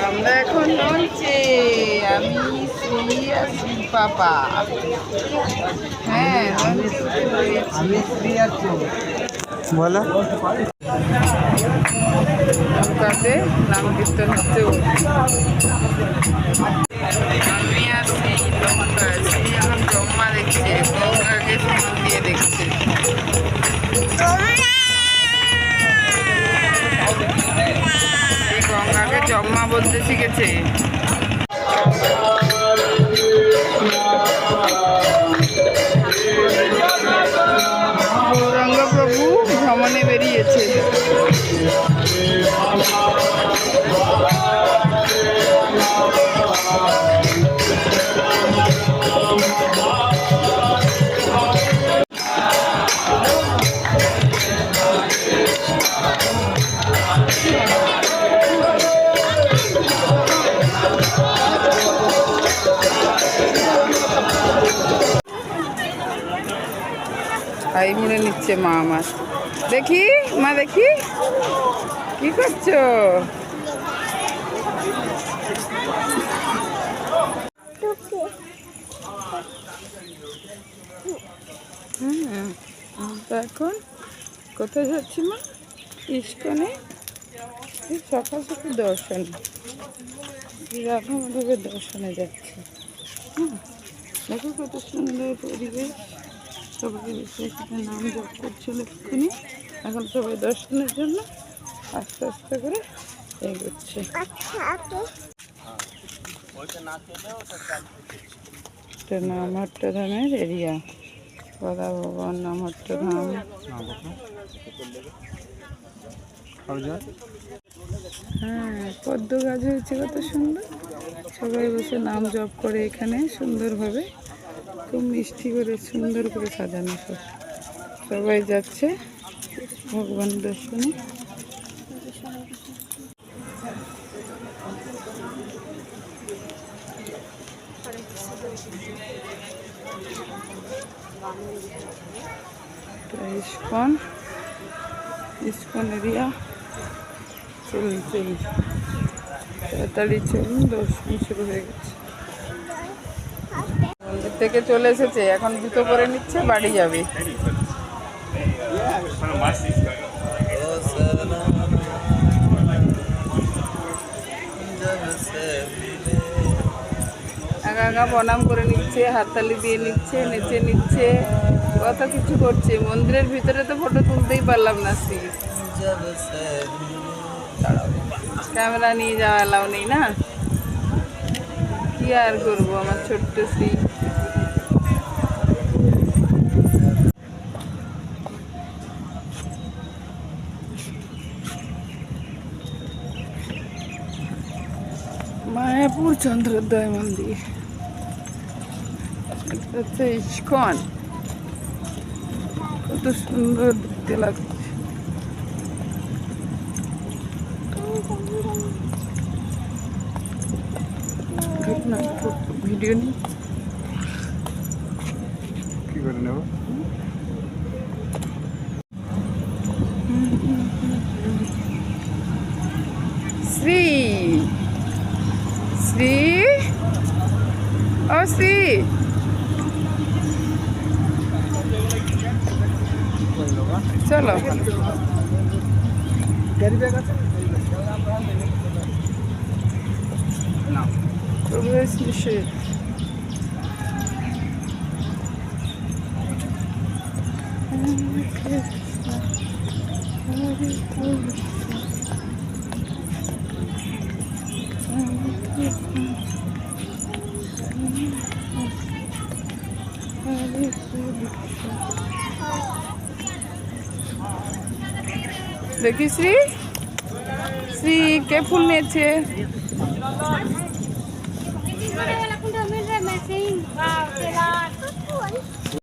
আমরা এখন লঞ্চে আমি শ্রী আর শ্রী পাপা হ্যাঁ আমি আমি শ্রী আর বলো। তাতে নাম কীর্তন হচ্ছে শিখেছে হাই মুড়ে নিচ্ছে মা আমার। দেখি, মা দেখি। কি করছ? এখন কোথায় যাচ্ছি মা? ইস্কনে? সকাল সকাল দর্শনে। দর্শনে যাচ্ছি। দেখো কত সুন্দর পরিবেশ। সবাই বসে এখানে নাম জপ করছিল এক্ষুনি। এখন সবাই দর্শনের জন্য আস্তে আস্তে করে এগোচ্ছে। এটা এরিয়া। গদা ভগবান নামহট্ট ধাম হ্যাঁ পদ্ম গাছ হয়েছে কত সুন্দর। সবাই বসে নাম জপ করে এখানে সুন্দরভাবে খুব মিষ্টি করে, সুন্দর করে সাজানো সব। সবাই যাচ্ছে ভগবান দর্শনে। ISKCON ISKCON area. চলুন চলুন তাড়াতাড়ি চলুন, দর্শন শুরু হয়ে গেছে। থেকে চলে এসেছে, এখন জুতো পরে নিচ্ছে, বাড়ি যাবে। একা একা প্রণাম করে নিচ্ছে, হাততালি দিয়ে নিচ্ছে, নেচে নিচ্ছে, কত কিছু করছে। মন্দিরের ভিতরে তো ফটো তুলতেই পারলাম না শ্রী ক্যামেরা নিয়ে যাওয়া এলাও নেই না? কি আর করব আমার ছোট্ট শ্রী মায়াপুর চন্দ্রোদয় মন্দির হচ্ছে ইস্কন কত সুন্দর দেখতে লাগছে ভিডিও নিই কি করে নেব শ্রী শ্রী ও শ্রী চলো ক্যারি ব্যাগ আছে না প্রবেশ নিষেধ দেখি শ্রী? শ্রী কে ফুল নিয়েছে?